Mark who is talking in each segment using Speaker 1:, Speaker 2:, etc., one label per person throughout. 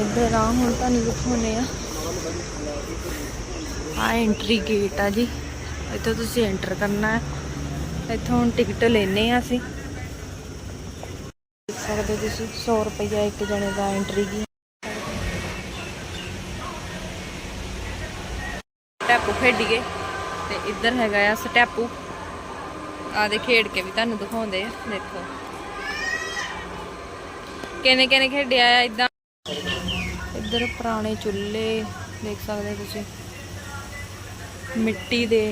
Speaker 1: ਇੱਧਰ ਆ ਹੁਣ ਤੁਹਾਨੂੰ ਦਿਖਾਉਨੇ ਆ। ਆ ਐਂਟਰੀ ਗੇਟ ਆ ਜੀ। ਇੱਥੋਂ ਤੁਸੀਂ ਐਂਟਰ ਕਰਨਾ ਹੈ। ਇੱਥੋਂ ਹੁਣ ਟਿਕਟ ਲੈਨੇ ਆ ਅਸੀਂ। ਦੇਖ ਸਕਦੇ ਤੁਸੀਂ 100 ਰੁਪਈਆ ਇੱਕ ਜਣੇ ਦਾ ਐਂਟਰੀ ਦੀ ਸਟੈਪੂ ਖੇਡੀਏ ਤੇ ਇੱਧਰ ਹੈਗਾ ਆ ਸਟੈਪੂ। ਆ ਦੇ ਖੇਡ ਕੇ ਵੀ ਤੁਹਾਨੂੰ ਦਿਖਾਉਂਦੇ ਆ, ਦੇਖੋ। ਕਿਨੇ ਕਿਨੇ ਖੇਡਿਆ ਆ ਇਦਾਂ? ਇੱਧਰ ਪੁਰਾਣੇ ਚੁੱਲ੍ਹੇ ਦੇਖ ਸਕਦੇ ਹੋ ਤੁਸੀਂ। ਮਿੱਟੀ ਦੇ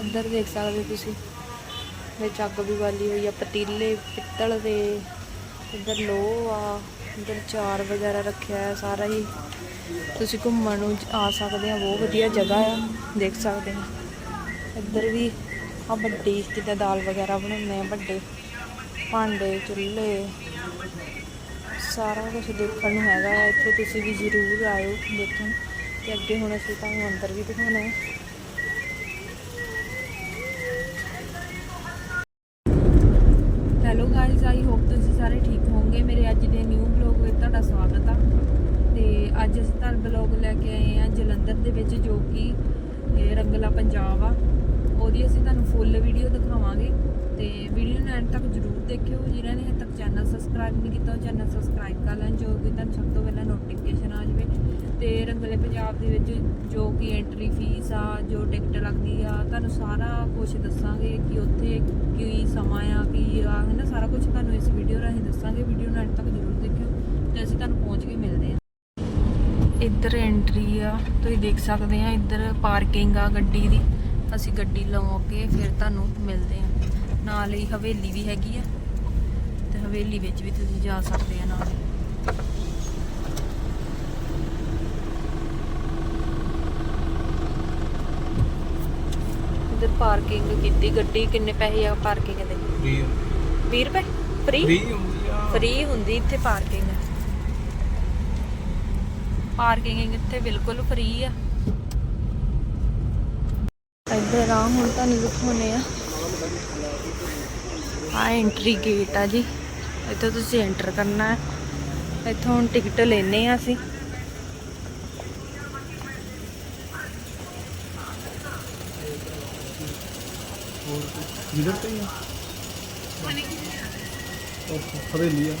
Speaker 1: ਇੱਧਰ ਦੇਖ ਸਕਦੇ ਤੁਸੀਂ। ਵਿੱਚ ਅੱਗ ਵੀ ਬਾਲੀ ਹੋਈ ਆ, ਪਤੀਲੇ, ਪਿੱਤਲ ਦੇ, ਇੱਧਰ ਲੋਹ ਆ, ਇੱਧਰ ਚਾਰ ਵਗੈਰਾ ਰੱਖਿਆ ਹੈ ਸਾਰਾ ਹੀ। ਤੁਸੀਂ ਘੁੰਮਣ ਨੂੰ ਆ ਸਕਦੇ ਆ, ਬਹੁਤ ਵਧੀਆ ਜਗ੍ਹਾ ਆ, ਦੇਖ ਸਕਦੇ ਆ ਇੱਧਰ ਵੀ ਆ ਵੱਡੀ, ਜਿੱਦਾਂ ਦਾਲ ਵਗੈਰਾ ਬਣਾਉਂਦੇ ਆ, ਵੱਡੇ ਭਾਂਡੇ, ਚੁੱਲ੍ਹੇ। ਸਾਰਾ ਕੁਝ ਦੇਖਣ ਨੂੰ ਹੈਗਾ ਆ ਇੱਥੇ ਤੁਸੀਂ ਵੀ ਜ਼ਰੂਰ ਆਇਓ ਦੇਖਣ ਤੇ ਅੱਗੇ ਹੁਣ ਅਸੀਂ ਤੁਹਾਨੂੰ ਅੰਦਰ ਵੀ ਦਿਖਾਉਣਾ ਹੈ। ਹੈਲੋ ਗਾਇਜ਼ ਆਈ ਹੋਪ ਤੁਸੀਂ ਸਾਰੇ ਠੀਕ ਹੋਵੋਗੇ। ਮੇਰੇ ਅੱਜ ਦੇ ਨਿਊ ਬਲੌਗ ਵਿੱਚ ਤੁਹਾਡਾ ਸਵਾਗਤ ਆ। ਤੇ ਅੱਜ ਅਸੀਂ ਤੁਹਾਨੂੰ ਬਲੌਗ ਲੈ ਕੇ ਆਏ ਆ ਜਲੰਧਰ ਦੇ ਵਿੱਚ, ਜੋ ਕਿ ਰੰਗਲਾ ਪੰਜਾਬ ਆ। ਉਹਦੀ ਅਸੀਂ ਤੁਹਾਨੂੰ ਫੁੱਲ ਵੀਡੀਓ ਦਿਖਾਵਾਂਗੇ। ਤੇ ਵੀਡੀਓ ਨੂੰ ਐਂਡ ਤੱਕ ਦੇਖਿਓ, ਜਿਨ੍ਹਾਂ ਨੇ ਹਜੇ ਤੱਕ ਚੈਨਲ ਸਬਸਕ੍ਰਾਈਬ ਨਹੀਂ ਕੀਤਾ, ਉਹ ਚੈਨਲ ਸਬਸਕ੍ਰਾਈਬ ਕਰ ਲੈਣ, ਜੋ ਕਿ ਤੁਹਾਨੂੰ ਸਭ ਤੋਂ ਪਹਿਲਾਂ ਨੋਟੀਫਿਕੇਸ਼ਨ ਆ ਜਾਵੇ। ਤੇ ਰੰਗਲੇ ਪੰਜਾਬ ਦੇ ਵਿੱਚ ਜੋ ਕਿ ਐਂਟਰੀ ਫੀਸ ਆ, ਜੋ ਟਿਕਟ ਲੱਗਦੀ ਆ, ਤੁਹਾਨੂੰ ਸਾਰਾ ਕੁਝ ਦੱਸਾਂਗੇ ਕਿ ਉੱਥੇ ਕੀ ਸਮਾਂ ਆ, ਕੀ ਆ, ਹੈਨਾ, ਸਾਰਾ ਕੁਝ ਤੁਹਾਨੂੰ ਇਸ ਵੀਡੀਓ ਰਾਹੀਂ ਦੱਸਾਂਗੇ। ਵੀਡੀਓ ਨੂੰ ਐਂਡ ਤੱਕ ਜਰੂਰ ਦੇਖਿਓ ਤੇ ਅਸੀਂ ਤੁਹਾਨੂੰ ਪਹੁੰਚ ਕੇ ਮਿਲਦੇ ਆ ਇੱਧਰ ਐਂਟਰੀ ਆ, ਤੁਸੀਂ ਦੇਖ ਸਕਦੇ ਆ, ਇੱਧਰ ਪਾਰਕਿੰਗ ਆ ਗੱਡੀ ਦੀ। ਅਸੀਂ ਗੱਡੀ ਲਵਾ ਕੇ ਫਿਰ ਤੁਹਾਨੂੰ ਮਿਲਦੇ ਆ ਨਾਲ ਹੀ ਹਵੇਲੀ ਵੀ ਹੈਗੀ ਆ ਤੇ ਹਵੇਲੀ ਵਿੱਚ ਵੀ ਤੁਸੀਂ ਜਾ ਸਕਦੇ ਆ ਨਾਲ। ਇੱਧਰ ਪਾਰਕਿੰਗ ਕੀਤੀ ਗੱਡੀ ਕਿੰਨੇ ਪੈਸੇ ਆ ਪਾਰਕਿੰਗ ਦੇ?
Speaker 2: ਫ੍ਰੀ
Speaker 1: 20 ਰੁਪਏ? ਫ੍ਰੀ?
Speaker 2: ਫ੍ਰੀ ਹੁੰਦੀ ਆ।
Speaker 1: ਫ੍ਰੀ ਹੁੰਦੀ ਇੱਥੇ ਪਾਰਕਿੰਗ ਪਾਰਕਿੰਗ ਇੱਥੇ ਬਿਲਕੁਲ ਫ੍ਰੀ ਆ। ਇੱਧਰ ਆ ਹੁਣ ਤੁਹਾਨੂੰ ਦਿਖਾਉਨੇ ਆ। ਆ ਐਂਟਰੀ ਗੇਟ ਆ ਜੀ। ਇੱਥੋਂ ਤੁਸੀਂ ਐਂਟਰ ਕਰਨਾ ਹੈ। ਇੱਥੋਂ ਹੁਣ ਟਿਕਟ ਲੈਨੇ ਆ ਅਸੀਂ।
Speaker 2: ਜਿੱਧਰ ਤੇ ਹੀ ਹਵੇਲੀ ਆ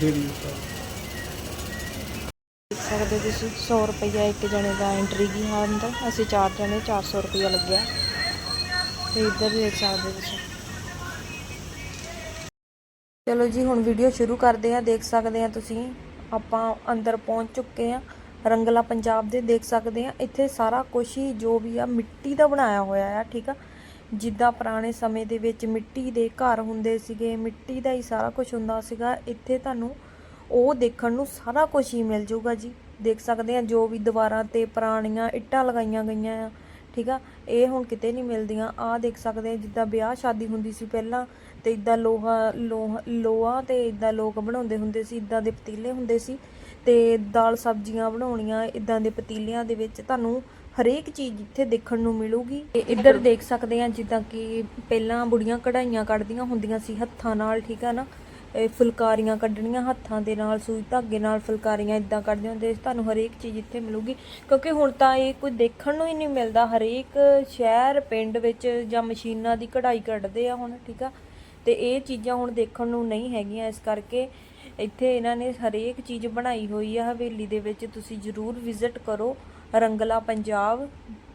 Speaker 2: ਡੇਰੀ
Speaker 1: ਦੇਖ ਸਕਦੇ ਤੁਸੀਂ 100 ਰੁਪਈਆ ਇੱਕ ਜਣੇ ਦਾ ਐਂਟਰੀ ਕੀ ਹਾਂ ਅੰਦਰ ਅਸੀਂ ਚਾਰ ਜਣੇ 400 ਰੁਪਈਆ ਲੱਗਿਆ। ਤੇ ਇੱਧਰ ਦੇਖ ਸਕਦੇ ਤੁਸੀਂ। ਚਲੋ ਜੀ, ਹੁਣ ਵੀਡੀਓ ਸ਼ੁਰੂ ਕਰਦੇ ਆ ਦੇਖ ਸਕਦੇ ਆ ਤੁਸੀਂ। ਆਪਾਂ ਅੰਦਰ ਪਹੁੰਚ ਚੁੱਕੇ ਆ ਰੰਗਲਾ ਪੰਜਾਬ ਦੇ ਦੇਖ ਸਕਦੇ ਆ ਇੱਥੇ ਸਾਰਾ ਕੁਝ ਹੀ ਜੋ ਵੀ ਆ, ਮਿੱਟੀ ਦਾ ਬਣਾਇਆ ਹੋਇਆ ਆ, ਠੀਕ ਆ? ਜਿੱਦਾਂ ਪੁਰਾਣੇ ਸਮੇਂ ਦੇ ਵਿੱਚ ਮਿੱਟੀ ਦੇ ਘਰ ਹੁੰਦੇ ਸੀਗੇ, ਮਿੱਟੀ ਦਾ ਹੀ ਸਾਰਾ ਕੁਝ ਹੁੰਦਾ ਸੀਗਾ। ਇੱਥੇ ਤੁਹਾਨੂੰ ਉਹ ਦੇਖਣ ਨੂੰ ਸਾਰਾ ਕੁਝ ਹੀ ਮਿਲ ਜਾਊਗਾ ਜੀ। ਦੇਖ ਸਕਦੇ ਆ ਜੋ ਵੀ ਦੀਵਾਰਾਂ ਤੇ ਪੁਰਾਣੀਆਂ ਇੱਟਾਂ ਲਗਾਈਆਂ ਗਈਆਂ ਆ। ਠੀਕ ਆ? ਇਹ ਹੁਣ ਕਿਤੇ ਨਹੀਂ ਮਿਲਦੀਆਂ। ਆ ਦੇਖ ਸਕਦੇ ਜਿੱਦਾਂ ਵਿਆਹ ਸ਼ਾਦੀ ਹੁੰਦੀ ਸੀ ਪਹਿਲਾਂ, ਤੇ ਇਦਾਂ ਲੋਹਾ ਲੋਹਾ ਤੇ ਇਦਾਂ ਲੋਕ ਬਣਾਉਂਦੇ ਹੁੰਦੇ ਸੀ, ਇਦਾਂ ਦੇ ਪਤੀਲੇ ਹੁੰਦੇ ਸੀ, ਤੇ ਦਾਲ ਸਬਜ਼ੀਆਂ ਬਣਾਉਣੀਆਂ ਇਦਾਂ ਦੇ ਪਤੀਲਿਆਂ ਦੇ ਵਿੱਚ ਤੁਹਾਨੂੰ ਹਰੇਕ ਚੀਜ਼ ਇੱਥੇ ਦੇਖਣ ਨੂੰ ਮਿਲੂਗੀ। ਤੇ ਇੱਧਰ ਦੇਖ ਸਕਦੇ ਆ, ਜਿੱਦਾਂ ਕਿ ਪਹਿਲਾਂ ਬੁੜੀਆਂ ਕਢਾਈਆਂ ਕੱਢਦੀਆਂ ਹੁੰਦੀਆਂ ਸੀ ਹੱਥਾਂ ਨਾਲ, ਠੀਕ ਆ ਨਾ? ਫੁਲਕਾਰੀਆਂ ਕੱਢਣੀਆਂ ਹੱਥਾਂ ਦੇ ਨਾਲ, ਸੂਈ ਧਾਗੇ ਨਾਲ ਫੁਲਕਾਰੀਆਂ ਇਦਾਂ ਕੱਢਦੇ ਹੁੰਦੇ ਤੁਹਾਨੂੰ ਹਰੇਕ ਚੀਜ਼ ਇੱਥੇ ਮਿਲੂਗੀ। ਕਿਉਂਕਿ ਹੁਣ ਤਾਂ ਇਹ ਕੋਈ ਦੇਖਣ ਨੂੰ ਹੀ ਨਹੀਂ ਮਿਲਦਾ। ਹਰੇਕ ਸ਼ਹਿਰ, ਪਿੰਡ ਵਿੱਚ ਜਾਂ ਮਸ਼ੀਨਾਂ ਦੀ ਕਢਾਈ ਕੱਢਦੇ ਆ ਹੁਣ, ਠੀਕ ਆ? ਤੇ ਇਹ ਚੀਜ਼ਾਂ ਹੁਣ ਦੇਖਣ ਨੂੰ ਨਹੀਂ ਹੈਗੀਆਂ। ਇਸ ਕਰਕੇ ਇੱਥੇ ਇਹਨਾਂ ਨੇ ਹਰੇਕ ਚੀਜ਼ ਬਣਾਈ ਹੋਈ ਆ। ਹਵੇਲੀ ਦੇ ਵਿੱਚ ਤੁਸੀਂ ਜ਼ਰੂਰ ਵਿਜ਼ਿਟ ਕਰੋ। ਰੰਗਲਾ ਪੰਜਾਬ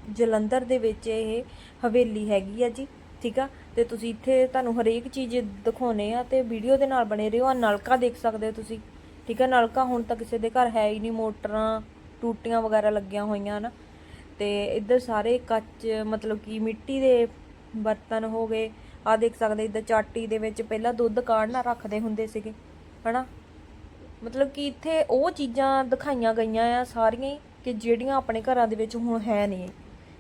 Speaker 1: ਜਲੰਧਰ ਦੇ ਵਿੱਚ ਇਹ ਹਵੇਲੀ ਹੈਗੀ ਆ ਜੀ। ਠੀਕ ਆ? ਤੇ ਤੁਸੀਂ ਇੱਥੇ ਤੁਹਾਨੂੰ ਹਰੇਕ ਚੀਜ਼ ਦਿਖਾਉਨੇ ਆ ਤੇ ਵੀਡੀਓ ਦੇ ਨਾਲ ਬਣੇ ਰਹੋ। ਆ ਨਲਕਾ ਦੇਖ ਸਕਦੇ ਹੋ ਤੁਸੀਂ। ਠੀਕ ਆ? ਨਲਕਾ ਹੁਣ ਤਾਂ ਕਿਸੇ ਦੇ ਘਰ ਹੈ ਹੀ ਨਹੀਂ। ਮੋਟਰਾਂ, ਟੂਟੀਆਂ ਵਗੈਰਾ ਲੱਗੀਆਂ ਹੋਈਆਂ ਨਾ। ਤੇ ਇੱਧਰ ਸਾਰੇ ਕੱਚ, ਮਤਲਬ ਕਿ ਮਿੱਟੀ ਦੇ ਬਰਤਨ ਹੋ ਗਏ। ਆ ਦੇਖ ਸਕਦੇ ਇੱਧਰ ਚਾਟੀ ਦੇ ਵਿੱਚ ਪਹਿਲਾਂ ਦੁੱਧ ਕਾੜਨਾ ਰੱਖਦੇ ਹੁੰਦੇ ਸੀਗੇ। ਹਨਾ? ਮਤਲਬ ਕਿ ਇੱਥੇ ਉਹ ਚੀਜ਼ਾਂ ਦਿਖਾਈਆਂ ਗਈਆਂ ਆ ਸਾਰੀਆਂ ਹੀ, ਕਿ ਜਿਹੜੀਆਂ ਆਪਣੇ ਘਰਾਂ ਦੇ ਵਿੱਚ ਹੁਣ ਹੈ ਨਹੀਂ।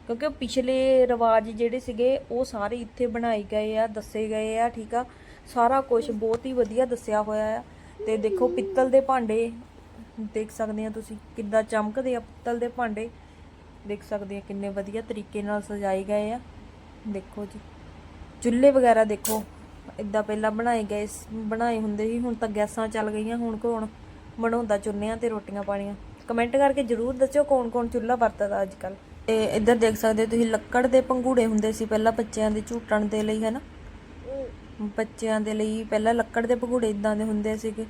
Speaker 1: ਕਿਉਂਕਿ ਪਿਛਲੇ ਰਿਵਾਜ ਜਿਹੜੇ ਸੀਗੇ, ਉਹ ਸਾਰੇ ਇੱਥੇ ਬਣਾਏ ਗਏ ਆ, ਦੱਸੇ ਗਏ ਆ, ਠੀਕ ਆ? ਸਾਰਾ ਕੁਝ ਬਹੁਤ ਹੀ ਵਧੀਆ ਦੱਸਿਆ ਹੋਇਆ ਆ। ਤੇ ਦੇਖੋ, ਪਿੱਤਲ ਦੇ ਭਾਂਡੇ ਦੇਖ ਸਕਦੇ ਆ ਤੁਸੀਂ, ਕਿੱਦਾਂ ਚਮਕਦੇ ਆ ਪਿੱਤਲ ਦੇ ਭਾਂਡੇ। ਦੇਖ ਸਕਦੇ ਆ ਕਿੰਨੇ ਵਧੀਆ ਤਰੀਕੇ ਨਾਲ ਸਜਾਏ ਗਏ ਆ। ਦੇਖੋ ਜੀ। ਚੁੱਲ੍ਹੇ ਵਗੈਰਾ ਦੇਖੋ ਇਦਾਂ ਪਹਿਲਾਂ ਬਣਾਏ ਗਏ ਬਣਾਏ ਹੁੰਦੇ ਸੀ, ਹੁਣ ਤਾਂ ਗੈਸਾਂ ਚੱਲ ਗਈਆਂ, ਹੁਣ ਕੌਣ ਬਣਾਉਂਦਾ ਚੁੱਲ੍ਹਿਆਂ ਤੇ ਰੋਟੀਆਂ ਪਾਣੀਆਂ। ਕਮੈਂਟ ਕਰਕੇ ਜਰੂਰ ਦੱਸਿਓ ਕੌਣ ਕੌਣ ਚੁੱਲ੍ਹਾ ਵਰਤਦਾ ਅੱਜ ਕੱਲ ਤੇ ਇੱਧਰ ਦੇਖ ਸਕਦੇ ਹੋ ਤੁਸੀਂ ਲੱਕੜ ਦੇ ਪੰਘੂੜੇ ਹੁੰਦੇ ਸੀ ਪਹਿਲਾਂ ਬੱਚਿਆਂ ਦੇ ਝੂਟਣ ਦੇ ਲਈ ਹਨਾ? ਬੱਚਿਆਂ ਦੇ ਲਈ ਪਹਿਲਾਂ ਲੱਕੜ ਦੇ ਪੰਘੂੜੇ ਇਦਾਂ ਦੇ ਹੁੰਦੇ ਸੀਗੇ।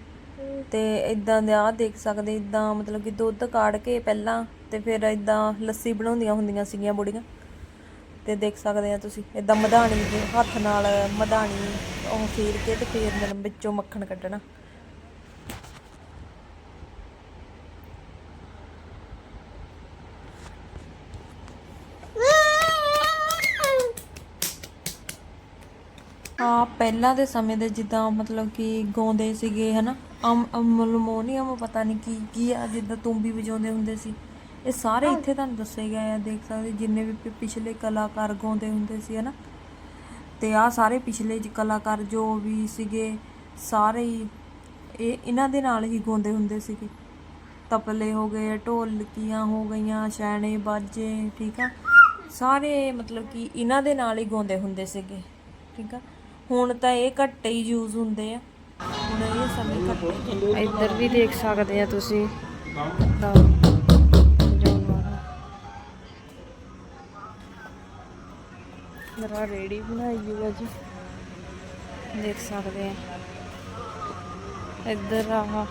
Speaker 1: ਤੇ ਇਦਾਂ ਦੇ ਆ ਦੇਖ ਸਕਦੇ ਇਦਾਂ ਮਤਲਬ ਕਿ ਦੁੱਧ ਕਾੜ ਕੇ ਪਹਿਲਾਂ ਤੇ ਫਿਰ ਇਦਾਂ ਲੱਸੀ ਬਣਾਉਂਦੀਆਂ ਹੁੰਦੀਆਂ ਸੀਗੀਆਂ ਬੁੜੀਆਂ। ਤੇ ਦੇਖ ਸਕਦੇ ਆ ਤੁਸੀਂ ਇਦਾਂ ਮਧਾਣੀ ਦੇ ਹੱਥ ਨਾਲ ਮਧਾਣੀ ਉਹ ਫੇਰ ਕੇ ਤੇ ਫੇਰ ਵਿੱਚੋਂ ਮੱਖਣ ਕੱਢਣਾ। ਆ ਪਹਿਲਾਂ ਦੇ ਸਮੇਂ ਦੇ ਜਿੱਦਾਂ ਮਤਲਬ ਕਿ ਗਾਉਂਦੇ ਸੀਗੇ ਹਨਾ? ਅਮ ਅਮਲਮੋਨੀਅਮ ਪਤਾ ਨਹੀਂ ਕੀ ਕੀ ਆ ਜਿੱਦਾਂ ਤੂੰਬੀ ਵਜਾਉਂਦੇ ਹੁੰਦੇ ਸੀ। ਇਹ ਸਾਰੇ ਇੱਥੇ ਤੁਹਾਨੂੰ ਦੱਸੇ ਗਏ ਆ ਦੇਖ ਸਕਦੇ ਜਿੰਨੇ ਵੀ ਪਿਛਲੇ ਕਲਾਕਾਰ ਗਾਉਂਦੇ ਹੁੰਦੇ ਸੀ ਹਨਾ? ਤੇ ਆ ਸਾਰੇ ਪਿਛਲੇ ਜ ਕਲਾਕਾਰ ਜੋ ਵੀ ਸੀਗੇ ਸਾਰੇ ਹੀ ਇਹ ਇਹਨਾਂ ਦੇ ਨਾਲ ਹੀ ਗਾਉਂਦੇ ਹੁੰਦੇ ਸੀਗੇ। ਤਪਲੇ ਹੋ ਗਏ ਢੋਲਕੀਆਂ ਹੋ ਗਈਆਂ ਛੈਣੇ ਬਾਜੇ ਠੀਕ ਆ? ਸਾਰੇ ਮਤਲਬ ਕਿ ਇਹਨਾਂ ਦੇ ਨਾਲ ਹੀ ਗਾਉਂਦੇ ਹੁੰਦੇ ਸੀਗੇ ਠੀਕ ਆ? ਹੁਣ ਤਾਂ ਇਹ ਘੱਟ ਹੀ ਯੂਜ਼ ਹੁੰਦੇ ਆ। ਹੁਣ ਇਹ ਸਮੇਂ ਘੱਟੇ ਇੱਧਰ ਵੀ ਦੇਖ ਸਕਦੇ ਆ ਤੁਸੀਂ। ਮੇਰਾ ਰੇੜੀ ਬਣਾਈ ਹੋਈ ਜੀ। ਦੇਖ ਸਕਦੇ ਆ। ਇੱਧਰ ਆਹ।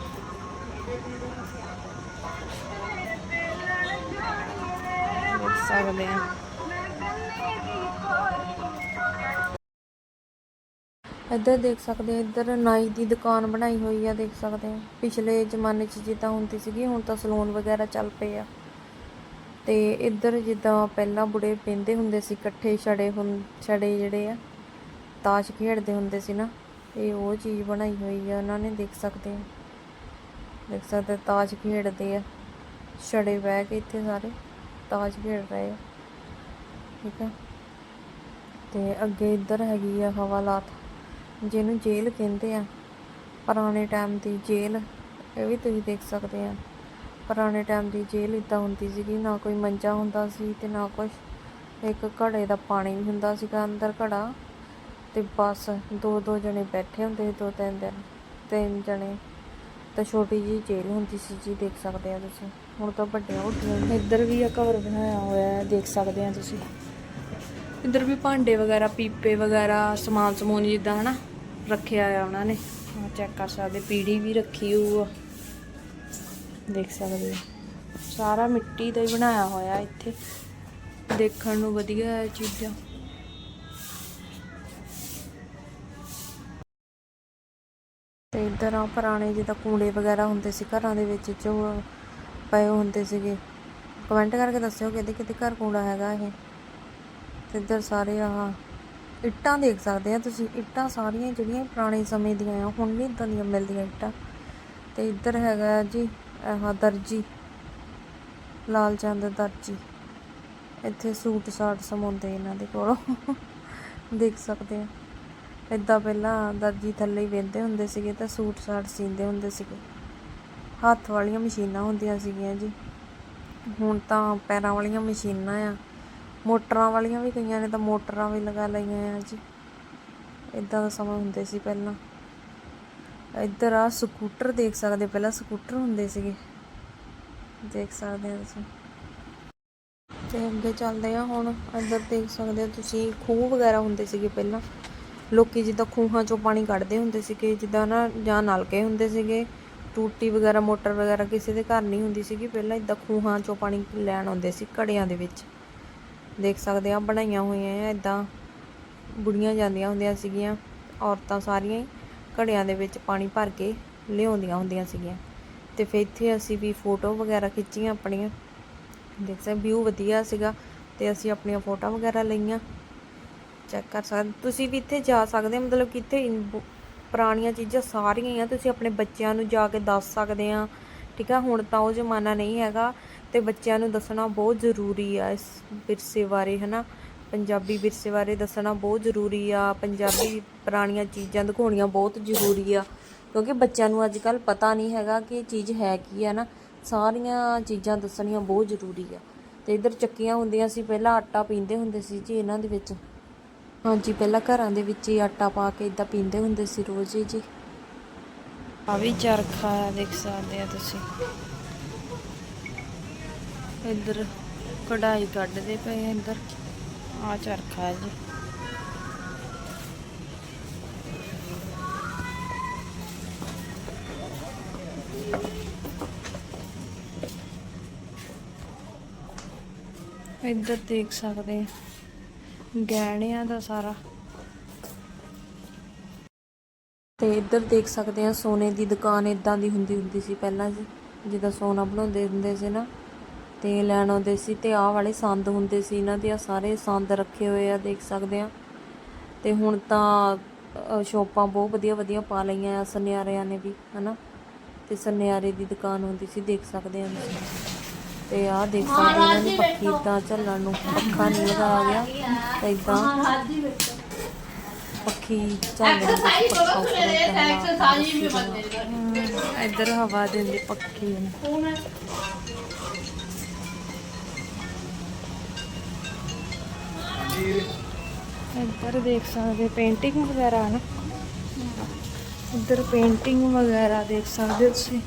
Speaker 1: ਦੇਖ ਸਕਦੇ ਆ। ਇੱਧਰ ਦੇਖ ਸਕਦੇ ਆ ਇੱਧਰ ਨਾਈ ਦੀ ਦੁਕਾਨ ਬਣਾਈ ਹੋਈ ਆ, ਦੇਖ ਸਕਦੇ ਆ ਪਿਛਲੇ ਜ਼ਮਾਨੇ 'ਚ ਜਿੱਦਾਂ ਹੁੰਦੀ ਸੀਗੀ, ਹੁਣ ਤਾਂ ਸਲੂਨ ਵਗੈਰਾ ਚੱਲ ਪਏ ਆ। ਤੇ ਇੱਧਰ ਜਿੱਦਾਂ ਪਹਿਲਾਂ ਬੁੜੇ ਪੈਂਦੇ ਹੁੰਦੇ ਸੀ, ਇਕੱਠੇ ਛੜੇ ਹੁੰ, ਛੜੇ ਜਿਹੜੇ ਆ, ਤਾਸ਼ ਖੇਡਦੇ ਹੁੰਦੇ ਸੀ ਨਾ ਇਹ ਉਹ ਚੀਜ਼ ਬਣਾਈ ਹੋਈ ਆ, ਉਹਨਾਂ ਨੇ ਦੇਖ ਸਕਦੇ ਆ ਦੇਖ ਸਕਦੇ ਤਾਸ਼ ਖੇਡਦੇ ਆ। ਛੜੇ ਬਹਿ ਕੇ ਇੱਥੇ ਸਾਰੇ ਤਾਸ਼ ਖੇਡ ਰਹੇ ਆ। ਠੀਕ ਆ। ਤੇ ਅੱਗੇ ਇੱਧਰ ਹੈਗੀ ਆ ਹਵਾਲਾਤ ਜਿਹਨੂੰ ਜੇਲ੍ਹ ਕਹਿੰਦੇ ਆ ਪੁਰਾਣੇ ਟਾਈਮ ਦੀ ਜੇਲ੍ਹ ਇਹ ਵੀ ਤੁਸੀਂ ਦੇਖ ਸਕਦੇ ਆ। ਪੁਰਾਣੇ ਟਾਈਮ ਦੀ ਜੇਲ੍ਹ ਇਦਾਂ ਹੁੰਦੀ ਸੀਗੀ ਨਾ ਕੋਈ ਮੰਜਾ ਹੁੰਦਾ ਸੀ ਤੇ ਨਾ ਕੁਛ। ਇੱਕ ਘੜੇ ਦਾ ਪਾਣੀ ਵੀ ਹੁੰਦਾ ਸੀਗਾ ਅੰਦਰ ਘੜਾ ਤੇ ਬਸ ਦੋ ਦੋ ਜਣੇ ਬੈਠੇ ਹੁੰਦੇ ਸੀ ਦੋ ਤਿੰਨ ਦਿਨ ਤਿੰਨ ਜਣੇ। ਤਾਂ ਛੋਟੀ ਜੀ ਜੇਲ੍ਹ ਹੁੰਦੀ ਸੀ ਜੀ ਦੇਖ ਸਕਦੇ ਆ ਤੁਸੀਂ। ਹੁਣ ਤਾਂ ਵੱਡੀਆਂ ਵੱਡੀਆਂ ਇੱਧਰ ਵੀ ਆ ਕਵਰ ਬਣਾਇਆ ਹੋਇਆ ਹੈ ਦੇਖ ਸਕਦੇ ਆ ਤੁਸੀਂ। ਇੱਧਰ ਵੀ ਭਾਂਡੇ ਵਗੈਰਾ ਪੀਪੇ ਵਗੈਰਾ ਸਮਾਨ ਸਮੂਨ ਜਿੱਦਾਂ ਹਨਾ? ਰੱਖਿਆ ਆ ਉਹਨਾਂ ਨੇ। ਚੈੱਕ ਕਰ ਸਕਦੇ, ਪੀੜੀ ਵੀ ਰੱਖੀ ਹੋਊ ਆ। ਦੇਖ ਸਕਦੇ ਹੋ ਸਾਰਾ ਮਿੱਟੀ ਦਾ ਹੀ ਬਣਾਇਆ ਹੋਇਆ ਇੱਥੇ। ਦੇਖਣ ਨੂੰ ਵਧੀਆ ਹੈ ਚੀਜ਼ਾਂ। ਤੇ ਇੱਧਰ ਆ ਪੁਰਾਣੇ ਜਿੱਦਾਂ ਕੂੜੇ ਵਗੈਰਾ ਹੁੰਦੇ ਸੀ ਘਰਾਂ ਦੇ ਵਿੱਚ, ਜੋ ਪਏ ਹੁੰਦੇ ਸੀਗੇ। ਕਮੈਂਟ ਕਰਕੇ ਦੱਸਿਓ ਕਿਹਦੇ ਕਿਹਦੇ ਘਰ ਕੂੜਾ ਹੈਗਾ ਇਹ। ਤੇ ਇੱਧਰ ਸਾਰੇ ਆਹ ਇੱਟਾਂ ਦੇਖ ਸਕਦੇ ਆ ਤੁਸੀਂ, ਇੱਟਾਂ ਸਾਰੀਆਂ ਜਿਹੜੀਆਂ ਪੁਰਾਣੇ ਸਮੇਂ ਦੀਆਂ ਆ, ਹੁਣ ਵੀ ਇਦਾਂ ਦੀਆਂ ਮਿਲਦੀਆਂ ਇੱਟਾਂ। ਤੇ ਇੱਧਰ ਹੈਗਾ ਜੀ, ਆਹ ਦਰਜੀ, ਲਾਲ ਚੰਦ ਦਰਜੀ। ਇੱਥੇ ਸੂਟ ਸਾਟ ਸਮਾਉਂਦੇ ਇਹਨਾਂ ਦੇ ਕੋਲੋਂ, ਦੇਖ ਸਕਦੇ ਆ। ਇਦਾਂ ਪਹਿਲਾਂ ਦਰਜੀ ਥੱਲੇ ਹੀ ਵੇਂਦੇ ਹੁੰਦੇ ਸੀਗੇ ਤਾਂ ਸੂਟ ਸਾਟ ਸੀਂਦੇ ਹੁੰਦੇ ਸੀਗੇ। ਹੱਥ ਵਾਲੀਆਂ ਮਸ਼ੀਨਾਂ ਹੁੰਦੀਆਂ ਸੀਗੀਆਂ ਜੀ। ਹੁਣ ਤਾਂ ਪੈਰਾਂ ਵਾਲੀਆਂ ਮਸ਼ੀਨਾਂ ਆ। ਮੋਟਰਾਂ ਵਾਲੀਆਂ ਵੀ ਕਈਆਂ ਨੇ ਤਾਂ ਮੋਟਰਾਂ ਵੀ ਲਗਾ ਲਈਆਂ ਆ ਜੀ ਇਦਾਂ ਦਾ ਸਮਾਂ ਹੁੰਦੇ ਸੀ ਪਹਿਲਾਂ। ਇੱਧਰ ਆ ਸਕੂਟਰ ਦੇਖ ਸਕਦੇ, ਪਹਿਲਾਂ ਸਕੂਟਰ ਹੁੰਦੇ ਸੀਗੇ। ਦੇਖ ਸਕਦੇ ਆ ਤੁਸੀਂ। ਤੇ ਅੱਗੇ ਚੱਲਦੇ ਆ ਹੁਣ, ਇੱਧਰ ਦੇਖ ਸਕਦੇ ਹੋ ਤੁਸੀਂ, ਖੂਹ ਵਗੈਰਾ ਹੁੰਦੇ ਸੀਗੇ ਪਹਿਲਾਂ। ਲੋਕੀ ਜਿੱਦਾਂ ਖੂਹਾਂ ਚੋਂ ਪਾਣੀ ਕੱਢਦੇ ਹੁੰਦੇ ਸੀਗੇ, ਜਿੱਦਾਂ ਨਾ ਜਾਂ ਨਲਕੇ ਹੁੰਦੇ ਸੀਗੇ। ਟੂਟੀ ਵਗੈਰਾ, ਮੋਟਰ ਵਗੈਰਾ ਕਿਸੇ ਦੇ ਘਰ ਨਹੀਂ ਹੁੰਦੀ ਸੀਗੀ। ਪਹਿਲਾਂ ਇਦਾਂ ਖੂਹਾਂ ਚੋਂ ਪਾਣੀ ਲੈਣ ਆਉਂਦੇ ਸੀ ਘੜਿਆਂ ਦੇ ਵਿੱਚ। ਦੇਖ ਸਕਦੇ ਆ ਬਣਾਈਆਂ ਹੋਈਆਂ ਆ ਇਦਾਂ ਬੁੜੀਆਂ ਜਾਂਦੀਆਂ ਹੁੰਦੀਆਂ ਸੀਗੀਆਂ, ਔਰਤਾਂ ਸਾਰੀਆਂ ਹੀ ਘੜਿਆਂ ਦੇ ਵਿੱਚ ਪਾਣੀ ਭਰ ਕੇ ਲਿਆਉਂਦੀਆਂ ਹੁੰਦੀਆਂ ਸੀਗੀਆਂ। ਤੇ ਫਿਰ ਇੱਥੇ ਅਸੀਂ ਵੀ ਫੋਟੋ ਵਗੈਰਾ ਖਿੱਚੀਆਂ ਆਪਣੀਆਂ। ਦੇਖ ਸਕਦੇ ਵਿਊ ਵਧੀਆ ਸੀਗਾ ਤੇ ਅਸੀਂ ਆਪਣੀਆਂ ਫੋਟੋਆਂ ਵਗੈਰਾ ਲਈਆਂ। ਚੈੱਕ ਕਰ ਸਕਦੇ ਤੁਸੀਂ ਵੀ ਇੱਥੇ ਜਾ ਸਕਦੇ ਹੋ, ਮਤਲਬ ਕਿ ਇੱਥੇ ਪੁਰਾਣੀਆਂ ਚੀਜ਼ਾਂ ਸਾਰੀਆਂ ਹੀ ਆ। ਤੁਸੀਂ ਆਪਣੇ ਬੱਚਿਆਂ ਨੂੰ ਜਾ ਕੇ ਦੱਸ ਸਕਦੇ ਆ ਠੀਕ ਆ? ਹੁਣ ਤਾਂ ਉਹ ਜ਼ਮਾਨਾ ਨਹੀਂ ਹੈਗਾ ਤੇ ਬੱਚਿਆਂ ਨੂੰ ਦੱਸਣਾ ਬਹੁਤ ਜ਼ਰੂਰੀ ਆ ਇਸ ਵਿਰਸੇ ਬਾਰੇ, ਹਨਾ? ਪੰਜਾਬੀ ਵਿਰਸੇ ਬਾਰੇ ਦੱਸਣਾ ਬਹੁਤ ਜ਼ਰੂਰੀ ਆ, ਪੰਜਾਬੀ ਪੁਰਾਣੀਆਂ ਚੀਜ਼ਾਂ ਦਿਖਾਉਣੀਆਂ ਬਹੁਤ ਜ਼ਰੂਰੀ ਆ, ਕਿਉਂਕਿ ਬੱਚਿਆਂ ਨੂੰ ਅੱਜ ਕੱਲ ਪਤਾ ਨਹੀਂ ਹੈਗਾ ਕਿ ਇਹ ਚੀਜ਼ ਹੈ ਕੀ ਆ ਨਾ ਸਾਰੀਆਂ ਚੀਜ਼ਾਂ ਦੱਸਣੀਆਂ ਬਹੁਤ ਜ਼ਰੂਰੀ ਆ। ਤੇ ਇੱਧਰ ਚੱਕੀਆਂ ਹੁੰਦੀਆਂ ਸੀ, ਪਹਿਲਾਂ ਆਟਾ ਪੀਂਦੇ ਹੁੰਦੇ ਸੀ ਜੀ ਇਹਨਾਂ ਦੇ ਵਿੱਚ। ਹਾਂਜੀ, ਪਹਿਲਾਂ ਘਰਾਂ ਦੇ ਵਿੱਚ ਹੀ ਆਟਾ ਪਾ ਕੇ ਇਦਾਂ ਪੀਂਦੇ ਹੁੰਦੇ ਸੀ ਰੋਜ਼ ਹੀ ਜੀ। ਆ ਵੀ ਚਰਖਾ ਦੇਖ ਸਕਦੇ ਆ ਤੁਸੀਂ। ਇੱਧਰ ਕਢਾਈ ਕੱਢਦੇ ਪਏ ਇੱਧਰ। ਆ ਚਰਖਾ ਹੈ ਜੀ। ਇੱਧਰ ਦੇਖ ਸਕਦੇ ਗਹਿਣਿਆਂ ਦਾ ਸਾਰਾ। ਤੇ ਇੱਧਰ ਦੇਖ ਸਕਦੇ ਆ ਸੋਨੇ ਦੀ ਦੁਕਾਨ ਇਦਾਂ ਦੀ ਹੁੰਦੀ ਹੁੰਦੀ ਸੀ ਪਹਿਲਾਂ ਜਿੱਦਾਂ ਸੋਨਾ ਬਣਾਉਂਦੇ ਹੁੰਦੇ ਸੀ ਨਾ, ਤੇ ਲੈਣ ਆਉਂਦੇ ਸੀ ਤੇ ਆਹ ਵਾਲੇ ਸੰਦ ਹੁੰਦੇ ਸੀ ਇਹਨਾਂ ਦੇ ਆ ਸਾਰੇ ਸੰਦ ਰੱਖੇ ਹੋਏ ਆ, ਦੇਖ ਸਕਦੇ ਆ ਤੇ ਹੁਣ ਤਾਂ ਸ਼ੋਪਾਂ ਬਹੁਤ ਵਧੀਆ ਵਧੀਆ ਪਾ ਲਈਆਂ ਆ ਸੁਨਿਆਰਿਆਂ ਨੇ ਵੀ, ਹਨਾ? ਤੇ ਸੁਨਿਆਰੇ ਦੀ ਦੁਕਾਨ ਹੁੰਦੀ ਸੀ, ਦੇਖ ਸਕਦੇ ਆ ਤੁਸੀਂ। ਤੇ ਆਹ ਦੇਖ ਸਕਦੇ ਆ ਇਹਨਾਂ ਦੀ ਪੱਖੀ ਇਦਾਂ ਚੱਲਣ ਨੂੰ ਪੱਖਾ ਨਹੀਂ ਲਗਾਇਆ ਗਿਆ ਤੇ ਇਦਾਂ ਪੱਖੀ ਚੱਲ ਰਹੀ ਸੀ ਪੱਖਾ ਉੱਪਰ ਕੇ ਹਮ, ਇੱਧਰ ਹਵਾ ਦਿੰਦੀ ਪੱਖੀ ਨੂੰ। ਇੱਧਰ ਦੇਖ ਸਕਦੇ ਪੇਂਟਿੰਗ ਵਗੈਰਾ ਨਾ? ਇੱਧਰ ਪੇਂਟਿੰਗ ਵਗੈਰਾ ਦੇਖ ਸਕਦੇ ਹੋ ਤੁਸੀਂ।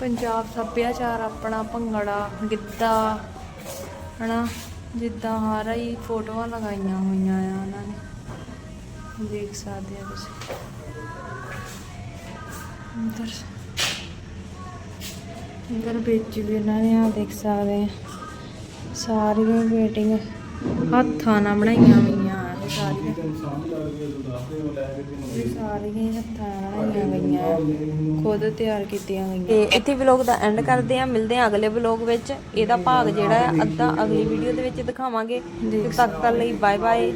Speaker 1: ਪੰਜਾਬ ਸੱਭਿਆਚਾਰ ਆਪਣਾ ਭੰਗੜਾ ਗਿੱਧਾ ਹਨਾ? ਜਿੱਦਾਂ ਹਾਰਾ ਹੀ ਫੋਟੋਆਂ ਲਗਾਈਆਂ ਹੋਈਆਂ ਆ ਉਹਨਾਂ ਨੇ। ਦੇਖ ਸਕਦੇ ਆ ਤੁਸੀਂ। ਅੰਦਰ ਅੰਦਰ ਵਿੱਚ ਵੀ ਇਹਨਾਂ ਨੇ ਆ ਦੇਖ ਸਕਦੇ ਆ। ਸਾਰੀਆਂ ਪੇਂਟਿੰਗ ਹੱਥਾਂ ਨਾਲ ਬਣਾਈਆਂ ਹੋਈਆਂ ਆ ਇਹ ਸਾਰੀਆਂ। ਇਹ ਸਾਰੀਆਂ ਹੀ ਹੱਥਾਂ ਨਾਲ ਬਣਾਈਆਂ ਗਈਆਂ ਖੁਦ ਤਿਆਰ ਕੀਤੀਆਂ ਗਈਆਂ ਤੇ ਇੱਥੇ ਵਲੌਗ ਦਾ ਐਂਡ ਕਰਦੇ ਆ ਮਿਲਦੇ ਆ ਅਗਲੇ ਵਲੌਗ ਵਿੱਚ। ਇਹਦਾ ਭਾਗ ਜਿਹੜਾ ਆ ਅੱਧਾ ਅਗਲੀ ਵੀਡੀਓ ਦੇ ਵਿੱਚ ਦਿਖਾਵਾਂਗੇ। ਤੇ ਤਦ ਤੱਕ ਲਈ ਬਾਏ ਬਾਏ